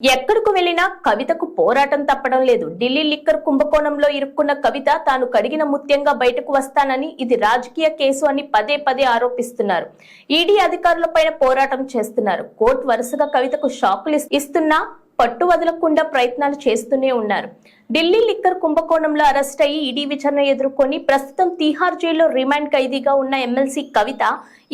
ఎక్కడకు వెళ్ళినా కవితకు పోరాటం తప్పడం లేదు. ఢిల్లీ లిక్కర్ కుంభకోణంలో ఇరుక్కున్న కవిత తాను కడిగిన ముత్యంగా బయటకు వస్తానని ఇది రాజకీయ కేసు అని పదే పదే ఆరోపిస్తున్నారు. ఈడీ అధికారులపైన పోరాటం చేస్తున్నారు. కోర్టు వరుసగా కవితకు షాకులు ఇస్తున్నా పట్టు వదలకుండా ప్రయత్నాలు చేస్తూనే ఉన్నారు. ఢిల్లీ లిక్కర్ కుంభకోణంలో అరెస్ట్ అయ్యి ఈడీ విచారణ ఎదుర్కొని ప్రస్తుతం తీహార్ జైల్లో రిమాండ్ ఖైదీగా ఉన్న ఎమ్మెల్సీ కవిత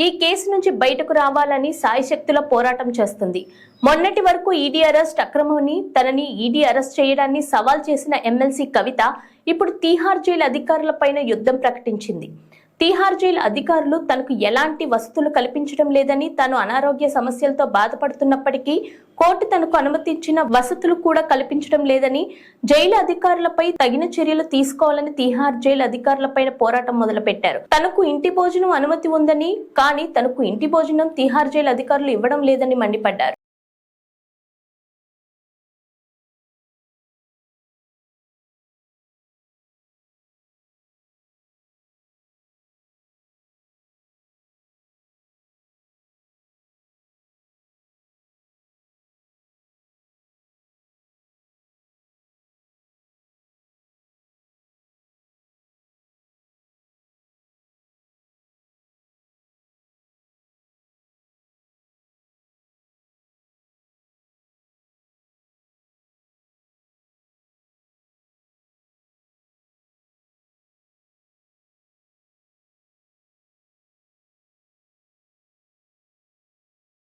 ఈ కేసు నుంచి బయటకు రావాలని సాయశక్తుల పోరాటం చేస్తుంది. మొన్నటి వరకు ఈడీ అరెస్ట్ అక్రమని తనని ఈడీ అరెస్ట్ చేయడాన్ని సవాల్ చేసిన ఎమ్మెల్సీ కవిత ఇప్పుడు తీహార్ జైలు అధికారులపైన యుద్ధం ప్రకటించింది. తీహార్ జైలు అధికారులు తనకు ఎలాంటి వసతులు కల్పించడం లేదని తాను అనారోగ్య సమస్యలతో బాధపడుతున్నప్పటికీ కోర్టు తనకు అనుమతించిన వసతులు కూడా కల్పించడం లేదని జైలు అధికారులపై తగిన చర్యలు తీసుకోవాలని తీహార్ జైలు అధికారులపైన పోరాటం మొదలుపెట్టారు. తనకు ఇంటి భోజనం అనుమతి ఉందని కానీ తనకు ఇంటి భోజనం తీహార్ జైలు అధికారులు ఇవ్వడం లేదని మండిపడ్డారు.